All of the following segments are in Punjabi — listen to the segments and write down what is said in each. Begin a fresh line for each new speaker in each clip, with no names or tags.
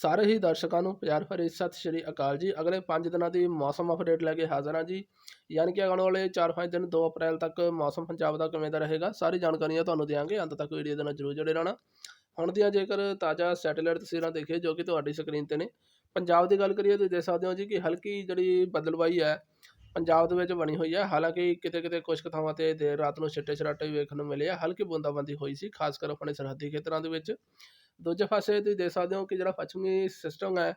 ਸਾਰੇ ਹੀ ਦਰਸ਼ਕਾਂ ਨੂੰ ਪਿਆਰ ਭਰੀ ਸਤਿ ਸ਼੍ਰੀ ਅਕਾਲ ਜੀ। ਅਗਲੇ 5 ਦਿਨਾਂ ਦੀ ਮੌਸਮ ਅਪਡੇਟ ਲੈ ਕੇ ਹਾਜ਼ਰ ਹਾਂ ਜੀ। ਯਾਨੀ ਕਿ ਆਉਣ ਵਾਲੇ 4-5 ਦਿਨ 2 ਅਪ੍ਰੈਲ ਤੱਕ ਮੌਸਮ ਪੰਜਾਬ ਦਾ ਕਿਵੇਂ ਦਾ ਰਹੇਗਾ, ਸਾਰੀ ਜਾਣਕਾਰੀਆਂ ਤੁਹਾਨੂੰ ਦਿਆਂਗੇ। ਅੰਤ ਤੱਕ ਵੀਡੀਓ ਦੇ ਨਾਲ ਜਰੂਰ ਜੁੜੇ ਰਹਿਣਾ। ਹੁਣ ਦੀਆਂ ਜੇਕਰ ਤਾਜ਼ਾ ਸੈਟੇਲਾਈਟ ਤਸਵੀਰਾਂ ਦੇਖੀਏ, ਜੋ ਕਿ ਤੁਹਾਡੀ ਸਕਰੀਨ ਤੇ ਨੇ। ਪੰਜਾਬ ਦੀ ਗੱਲ ਕਰੀਏ ਤੁਸੀਂ ਦੇਖ ਸਕਦੇ ਹੋ ਜੀ ਕਿ ਹਲਕੀ ਜਿਹੜੀ ਬਦਲਵਾਈ ਹੈ, ਪੰਜਾਬ ਦੇ ਵਿੱਚ ਬਣੀ ਹੋਈ ਹੈ। ਹਾਲਾਂਕਿ ਕਿਤੇ ਕਿਤੇ ਕੁਝ ਕੁ ਥਾਵਾਂ ਤੇ ਦੇਰ ਰਾਤ ਨੂੰ ਛਿੱਟੇ ਛਰਾਟੇ ਵੀ ਵੇਖਣ ਨੂੰ ਮਿਲੇ ਆ। ਹਲਕੀ ਬੂੰਦਾਬਾਂਦੀ ਹੋਈ ਸੀ, ਖਾਸ ਕਰ ਆਪਣੇ ਸਰਹੱਦੀ ਖੇਤਰਾਂ ਦੇ ਵਿੱਚ। ਦੂਜੇ ਪਾਸੇ ਤੁਸੀਂ ਦੇਖ ਸਕਦੇ ਹੋ ਕਿ ਜਿਹੜਾ ਪੱਛਮੀ ਸਿਸਟਮ ਹੈ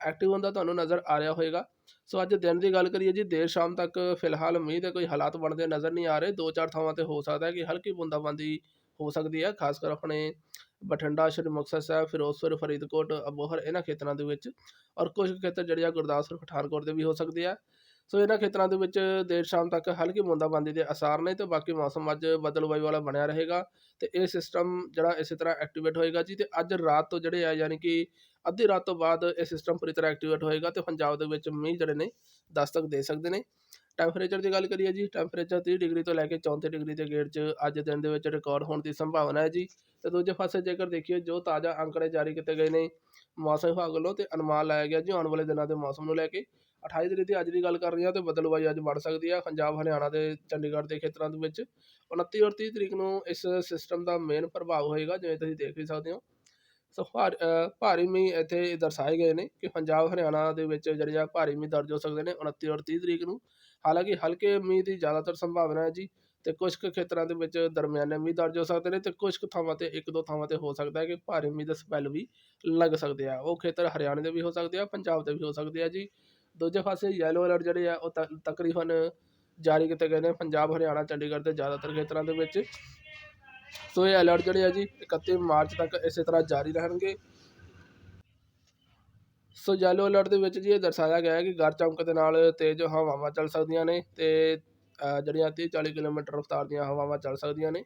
ਐਕਟਿਵ ਹੁੰਦਾ ਤੁਹਾਨੂੰ ਨਜ਼ਰ ਆ ਰਿਹਾ ਹੋਵੇਗਾ ਸੋ ਅੱਜ ਦਿਨ ਦੀ ਗੱਲ ਕਰੀਏ ਜੀ, ਦੇਰ ਸ਼ਾਮ ਤੱਕ ਫਿਲਹਾਲ ਮੀਂਹ ਦੇ ਕੋਈ ਹਾਲਾਤ ਬਣਦੇ ਨਜ਼ਰ ਨਹੀਂ ਆ ਰਹੇ। ਦੋ ਚਾਰ ਥਾਵਾਂ ਤੇ ਹੋ ਸਕਦਾ ਹੈ ਕਿ ਹਲਕੀ ਬੂੰਦਾਬਾਂਦੀ ਹੋ ਸਕਦੀ ਹੈ, ਖਾਸ ਕਰ ਆਪਣੇ ਬਠਿੰਡਾ, ਸ਼੍ਰੀ ਮੁਕਤਸਰ ਸਾਹਿਬ, ਫਿਰੋਜ਼ਪੁਰ, ਫਰੀਦਕੋਟ, ਅਬੋਹਰ, ਇਹਨਾਂ ਖੇਤਰਾਂ ਦੇ ਵਿੱਚ। ਔਰ ਕੁਝ ਖੇਤਰ ਜਿਹੜੇ ਆ ਗੁਰਦਾਸਪੁਰ, ਪਠਾਨਕੋਟ ਦੇ ਵੀ ਹੋ ਸਕਦੇ ਆ ਸੋ ਇਹਨਾਂ ਖੇਤਰਾਂ ਦੇ ਵਿੱਚ ਦੇਰ ਸ਼ਾਮ ਤੱਕ ਹਲਕੀ ਬੂੰਦਾਬਾਂਦੀ ਦੇ ਅਸਾਰ ਨੇ ਤੇ ਬਾਕੀ ਮੌਸਮ ਅੱਜ ਬਦਲਵਾਈ ਵਾਲਾ ਬਣਿਆ ਰਹੇਗਾ ਤੇ ਇਹ ਸਿਸਟਮ ਜਿਹੜਾ ਇਸੇ ਤਰ੍ਹਾਂ ਐਕਟੀਵੇਟ ਹੋਏਗਾ ਜੀ ਤੇ ਅੱਜ ਰਾਤ ਤੋਂ ਜਿਹੜੇ ਆ ਯਾਨੀ ਕਿ ਅੱਧੀ ਰਾਤ ਤੋਂ ਬਾਅਦ ਇਹ ਸਿਸਟਮ ਪੂਰੀ ਤਰ੍ਹਾਂ ਐਕਟੀਵੇਟ ਹੋਏਗਾ ਤੇ ਪੰਜਾਬ ਦੇ ਵਿੱਚ ਮੀਂਹ ਜਿਹੜੇ ਨੇ ਦਸਤਕ ਦੇ ਸਕਦੇ ਨੇ। ਟੈਂਪਰੇਚਰ ਦੀ ਗੱਲ ਕਰੀਏ ਜੀ ਟੈਂਪਰੇਚਰ 30 ਡਿਗਰੀ ਤੋਂ ਲੈ ਕੇ 34 ਡਿਗਰੀ ਦੇ ਗੇੜ 'ਚ ਅੱਜ ਦਿਨ ਦੇ ਵਿੱਚ ਰਿਕਾਰਡ ਹੋਣ ਦੀ ਸੰਭਾਵਨਾ ਹੈ ਜੀ। ਤੇ ਦੂਜੇ ਪਾਸੇ ਜੇਕਰ ਦੇਖੀਏ ਜੋ ਤਾਜ਼ਾ ਅੰਕੜੇ ਜਾਰੀ ਕੀਤੇ ਗਏ ਨੇ ਮੌਸਮ ਵਿਭਾਗ ਵੱਲੋਂ ਤੇ ਅਨੁਮਾਨ ਲਾਇਆ ਗਿਆ ਜੀ ਆਉਣ ਵਾਲੇ ਦਿਨਾਂ ਦੇ ਮੌਸਮ ਨੂੰ ਲੈ ਕੇ 28 ਤਰੀਕ ਦੀ ਅੱਜ ਦੀ ਗੱਲ ਕਰ ਰਹੇ ਹਾਂ ਤੇ ਬਦਲਵਾਈ ਅੱਜ ਵੱਧ ਸਕਦੀ ਹੈ ਪੰਜਾਬ, ਹਰਿਆਣਾ ਦੇ ਚੰਡੀਗੜ੍ਹ ਦੇ ਖੇਤਰਾਂ ਦੇ ਵਿੱਚ 29 ਔਰ 30 ਤਰੀਕ ਨੂੰ ਇਸ ਸਿਸਟਮ ਦਾ ਮੇਨ ਪ੍ਰਭਾਵ ਹੋਏਗਾ, ਜਿਵੇਂ ਤੁਸੀਂ ਦੇਖ ਵੀ ਸਕਦੇ ਹੋ। ਸੋ ਭਾਰ- ਭਾਰੀ ਮੀਂਹ ਇੱਥੇ ਦਰਸਾਏ ਗਏ ਨੇ ਕਿ ਪੰਜਾਬ, ਹਰਿਆਣਾ ਦੇ ਵਿੱਚ ਜਿਹੜੇ ਆ ਭਾਰੀ ਮੀਂਹ ਦਰਜ ਹੋ ਸਕਦੇ ਨੇ 29 ਔਰ 30 ਤਰੀਕ ਨੂੰ। ਹਾਲਾਂਕਿ ਹਲਕੇ ਮੀਂਹ ਦੀ ਜ਼ਿਆਦਾਤਰ ਸੰਭਾਵਨਾ ਹੈ ਜੀ ਤੇ ਕੁਝ ਕੁ ਖੇਤਰਾਂ ਦੇ ਵਿੱਚ ਦਰਮਿਆਨੇ ਮੀਂਹ ਦਰਜ ਹੋ ਸਕਦੇ ਨੇ ਤੇ ਕੁਝ ਕੁ ਥਾਵਾਂ ਤੇ, ਇੱਕ ਦੋ ਥਾਵਾਂ ਤੇ ਹੋ ਸਕਦਾ ਹੈ ਕਿ ਭਾਰੀ ਮੀਂਹ ਦੇ ਸਪੈਲ ਵੀ ਲੱਗ ਸਕਦੇ ਆ। ਉਹ ਖੇਤਰ ਹਰਿਆਣੇ ਦੇ ਵੀ ਹੋ ਸਕਦੇ ਆ, ਪੰਜਾਬ ਦੇ ਵੀ ਹੋ ਸਕਦੇ ਆ ਜੀ। ਦੂਜੇ ਪਾਸੇ ਯੈਲੋ ਅਲਰਟ ਜਿਹੜੇ ਆ, ਉਹ ਤ- ਤਕਰੀਬਨ ਜਾਰੀ ਕੀਤੇ ਗਏ ਨੇ ਪੰਜਾਬ, ਹਰਿਆਣਾ, ਚੰਡੀਗੜ੍ਹ ਦੇ ਜ਼ਿਆਦਾਤਰ ਖੇਤਰਾਂ ਦੇ ਵਿੱਚ। ਸੋ ਇਹ ਅਲਰਟ ਜਿਹੜੇ ਆ ਜੀ 31 ਮਾਰਚ ਤੱਕ ਇਸੇ ਤਰ੍ਹਾਂ ਜਾਰੀ ਰਹਿਣਗੇ। ਸੋ ਯੈਲੋ ਅਲਰਟ ਦੇ ਵਿੱਚ ਜੀ ਇਹ ਦਰਸਾਇਆ ਗਿਆ ਹੈ ਕਿ ਗਰ ਚਮਕ ਦੇ ਨਾਲ ਤੇਜ਼ ਹਵਾਵਾਂ ਚੱਲ ਸਕਦੀਆਂ ਨੇ ਤੇ ਜਿਹੜੀਆਂ 30 40 ਕਿਲੋਮੀਟਰ ਰਫ਼ਤਾਰ ਦੀਆਂ ਹਵਾਵਾਂ ਚੱਲ ਸਕਦੀਆਂ ਨੇ।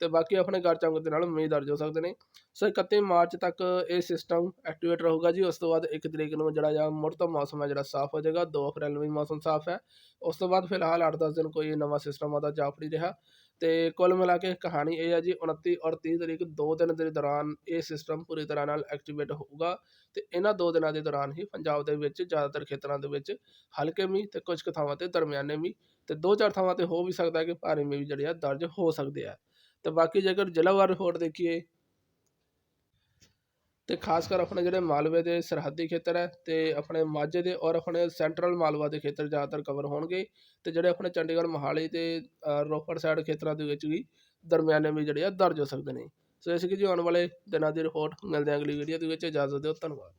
ਤੇ ਬਾਕੀ ਆਪਣੇ ਘਰ ਚਮਕ ਦੇ ਨਾਲ ਮੀਂਹ ਦਰਜ ਹੋ ਸਕਦੇ ਨੇ। ਸੋ 31 ਮਾਰਚ ਤੱਕ ਇਹ ਸਿਸਟਮ ਐਕਟੀਵੇਟ ਰਹੂਗਾ ਜੀ। ਉਸ ਤੋਂ ਬਾਅਦ 1 ਤਰੀਕ ਨੂੰ ਜਿਹੜਾ ਜਾਂ ਮੁੜ ਤੋਂ ਮੌਸਮ ਹੈ ਜਿਹੜਾ ਸਾਫ਼ ਹੋ ਜਾਏਗਾ। 2 ਅਪ੍ਰੈਲ ਨੂੰ ਵੀ ਮੌਸਮ ਸਾਫ਼ ਹੈ। ਉਸ ਤੋਂ ਬਾਅਦ ਫਿਲਹਾਲ 8-10 ਦਿਨ ਕੋਈ ਨਵਾਂ ਸਿਸਟਮ ਆਦਾ ਜਾਪ ਨਹੀਂ ਰਿਹਾ। ਤੇ ਕੁੱਲ ਮਿਲਾ ਕੇ ਕਹਾਣੀ ਇਹ ਹੈ ਜੀ 29 ਔਰ 30 ਤਰੀਕ ਦੋ ਦਿਨ ਦੇ ਦੌਰਾਨ ਇਹ ਸਿਸਟਮ ਪੂਰੀ ਤਰ੍ਹਾਂ ਨਾਲ ਐਕਟੀਵੇਟ ਹੋਊਗਾ। ਤੇ ਇਹਨਾਂ ਦੋ ਦਿਨਾਂ ਦੇ ਦੌਰਾਨ ਹੀ ਪੰਜਾਬ ਦੇ ਵਿੱਚ ਜ਼ਿਆਦਾਤਰ ਖੇਤਰਾਂ ਦੇ ਵਿੱਚ ਹਲਕੇ ਮੀਂਹ ਤੇ ਕੁਝ ਕੁ ਥਾਵਾਂ ਤੇ ਦਰਮਿਆਨੇ ਮੀਂਹ ਤੇ ਦੋ ਚਾਰ ਥਾਵਾਂ ਤੇ ਹੋ ਵੀ ਸਕਦਾ ਹੈ ਕਿ ਭਾਰੀ ਮੀਂਹ ਵੀ ਜਿਹੜੇ ਆ ਦਰਜ ਹੋ ਸਕਦੇ ਆ। ਤੇ ਬਾਕੀ ਜੇਕਰ ਜ਼ਿਲ੍ਹਾਵਾਰ ਰਿਪੋਰਟ ਦੇਖੀਏ ਤੇ ਖਾਸ ਕਰ ਆਪਣੇ ਜਿਹੜੇ ਮਾਲਵੇ ਦੇ ਸਰਹੱਦੀ ਖੇਤਰ ਹੈ ਤੇ ਆਪਣੇ ਮਾਝੇ ਦੇ ਔਰ ਆਪਣੇ ਸੈਂਟਰਲ ਮਾਲਵਾ ਦੇ ਖੇਤਰ ਜ਼ਿਆਦਾਤਰ ਕਵਰ ਹੋਣਗੇ ਤੇ ਜਿਹੜੇ ਆਪਣੇ ਚੰਡੀਗੜ੍ਹ, ਮੋਹਾਲੀ ਤੇ ਰੋਪੜ ਸਾਈਡ ਖੇਤਰਾਂ ਦੇ ਵਿੱਚ ਵੀ ਦਰਮਿਆਨੇ ਵੀ ਜਿਹੜੇ ਆ ਦਰਜ ਹੋ ਸਕਦੇ ਨੇ। ਸੋ ਇਸ ਕੀ ਜੀ ਆਉਣ ਵਾਲੇ ਦਿਨਾਂ ਦੀ ਰਿਪੋਰਟ ਮਿਲਦੇ ਹਾਂ ਅਗਲੀ ਵੀਡੀਓ ਦੇ ਵਿੱਚ। ਇਜਾਜ਼ਤ ਦਿਓ, ਧੰਨਵਾਦ।